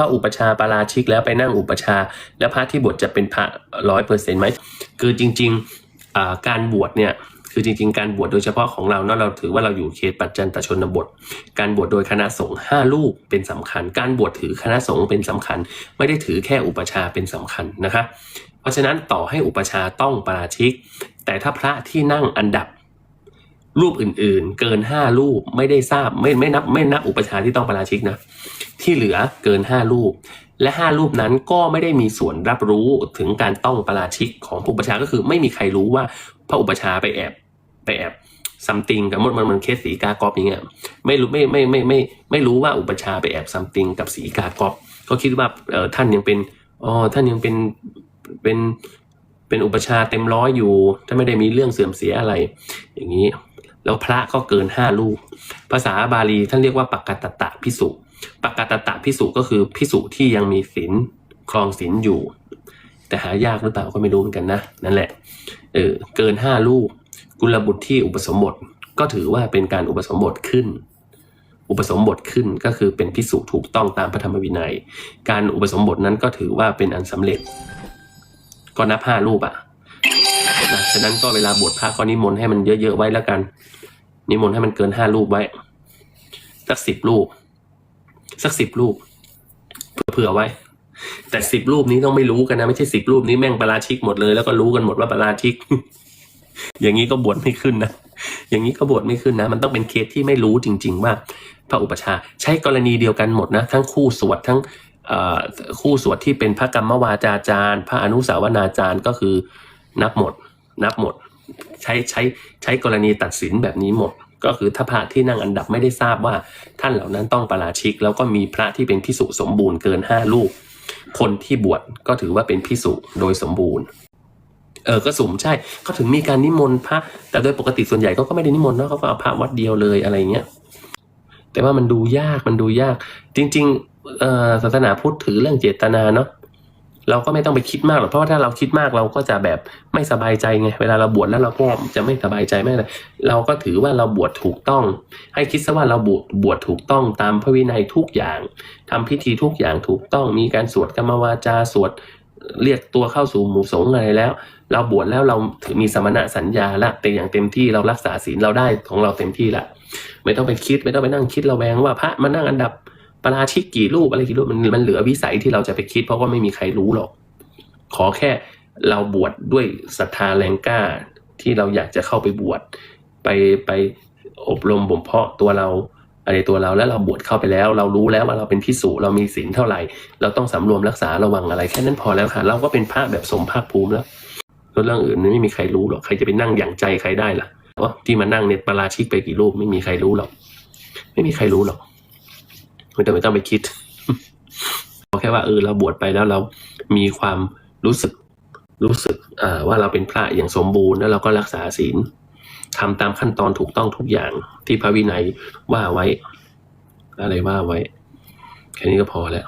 ระอุปชาปาราชิกแล้วไปนั่งอุปชา แล้วพระที่บวชจะเป็นพระร้อยเปอร์เซ็นต์ไหมคือจริงๆการบวชเนี่ยคือจริงๆ การบวชโดยเฉพาะของเราเนาะเราถือว่าเราอยู่เขตปัจจันตชนบท การบวชโดยคณะสงฆ์ห้ารูปเป็นสำคัญ การบวชถือคณะสงฆ์เป็นสำคัญ ไม่ได้ถือแค่อุปชาเป็นสำคัญนะครับเพราะฉะนั้นต่อให้อุปชาต้องปราชิก แต่ถ้าพระที่นั่งอันดับ รูปอื่นๆ เกินห้ารูปไม่ได้ทราบไม่ไม่นับไม่นับอุปชาที่ต้องปาราชิกนะที่เหลือเกินห้ารูป และห้ารูปนั้นก็ไม่ได้มีส่วนรับรู้ถึงการต้องปาราชิกของอุปชาก็คือไม่มีใครรู้ว่าพระอุปชาไปแอบไปแอบซัมติงกับมดมันมันเคสสีกากอบอย่างเงี้ยไม่รู้ไม่ไม่ไม่ไม่ไม่รู้ว่าอุปชาไปแอบซัมติงกับสีกากอบก็คิดว่าเออท่านยังเป็นอ๋อท่านยังเป็นเป็นเป็นอุปชาเต็มร้อยอยู่ถ้าไม่ได้มีเรื่องเสื่อมเสียอะไร อย่างนี้ แล้วพระก็เกินห้ารูป ภาษาบาลีท่านเรียกว่าปักกตตะพิสุปักกตตะพิสุก็คือพิสุที่ยังมีศีลครองศีลอยู่ แต่หายากหรือเปล่าก็ไม่รู้เหมือนกันนะนั่นแหละเออเกินห้ารูปกุลบุตรที่อุปสมบทก็ถือว่าเป็นการอุปสมบทขึ้น อุปสมบทขึ้นก็คือเป็นพิสุถูกต้องตามพระธรรมวินัย การอุปสมบทนั้นก็ถือว่าเป็นอันสำเร็จ ก็นับห้ารูปอะนะ ฉะนั้นก็เวลาบวชพระก็นิมนต์ให้มันเยอะๆไว้แล้วกัน นิมนต์ให้มันเกินห้ารูปไว้ สักสิบรูป สักสิบรูปเผื่อไว้ แต่สิบรูปนี้ต้องไม่รู้กันนะ ไม่ใช่สิบรูปนี้แม่งปาราชิกหมดเลย แล้วก็รู้กันหมดว่าปาราชิก อย่างนี้ก็บวชไม่ขึ้นนะอย่างนี้ก็บวชไม่ขึ้นนะ มันต้องเป็นเคสที่ไม่รู้จริง ๆ ว่าพระอุปชาใช้กรณีเดียวกันหมดนะ ทั้งคู่สวดทั้งคู่สวดที่เป็นพระกรรมวาจาจารย์ พระอนุสาวนาจารย์ก็คือนับหมด นับหมด ใช้ใช้ใช้กรณีตัดสินแบบนี้หมด ก็คือถ้าพระที่นั่งอันดับไม่ได้ทราบว่า ท่านเหล่านั้นต้องปาราชิก แล้วก็มีพระที่เป็นพิสุสมบูรณ์เกินห้าลูกคนที่บวชก็ถือว่าเป็นพิสุโดยสมบูรณ์เออก็สุ่มใช่เขาถึงมีการนิมนต์พระ แต่โดยปกติส่วนใหญ่เขาก็ไม่ได้นิมนต์เนาะเขาก็เอาพระวัดเดียวเลยอะไรเงี้ยแต่ว่ามันดูยากมันดูยาก จริง ๆศาสนาพุทธถือเรื่องเจตนาเนาะ เราก็ไม่ต้องไปคิดมากหรอกเพราะว่าถ้าเราคิดมากเราก็จะแบบไม่สบายใจไงเวลาเราบวชแล้วเราก็จะไม่สบายใจไม่อะไรเราก็ถือว่าเราบวชถูกต้อง ให้คิดซะว่าเราบวชบวชถูกต้องตามพระวินัยทุกอย่างทำพิธีทุกอย่างถูกต้องมีการสวดกรรมวาจาสวดเรียกตัวเข้าสู่หมู่สงฆ์อะไรแล้ว เราบวชแล้วเราถือมีสมณะสัญญาละแต่อย่างเต็มที่เรารักษาศีลเราได้ของเราเต็มที่ละไม่ต้องไปคิดไม่ต้องไปนั่งคิดระแวงว่าพระมานั่งอันดับ ปาราชิกกี่รูปอะไรกี่รูปมันมันเหลือวิสัยที่เราจะไปคิด เพราะว่าไม่มีใครรู้หรอก ขอแค่เราบวชดด้วยศรัทธาแรงกล้าที่เราอยากจะเข้าไปบวชไปไปอบรมบ่มเพาะตัวเราอะไรตัวเราแล้วเราบวชเข้าไปแล้ว เรารู้แล้วว่าเราเป็นพิสูเรามีศีลเท่าไหร่ เราต้องสำรวมรักษาระวังอะไรแค่นั้นพอแล้วค่ะเราก็เป็นพระแบบสมภาคภูมิแล้วเรื่องอื่นไม่มีใครรู้หรอกใครจะไปนั่งอย่างใจใครได้ล่ะที่มานั่งเนี่ยปาราชิกไปกี่รูปไม่มีใครรู้หรอก ไม่มีใครรู้หรอก ไม่ต้องไม่ต้องไปคิดเอาแค่ว่าเออเราบวชไปแล้วเรามีความรู้สึกรู้สึกว่าเราเป็นพระอย่างสมบูรณ์แล้วเราก็รักษาศีลทำตามขั้นตอนถูกต้องทุกอย่างที่พระวินัยว่าไว้ อะไรว่าไว้ แค่นี้ก็พอแล้ว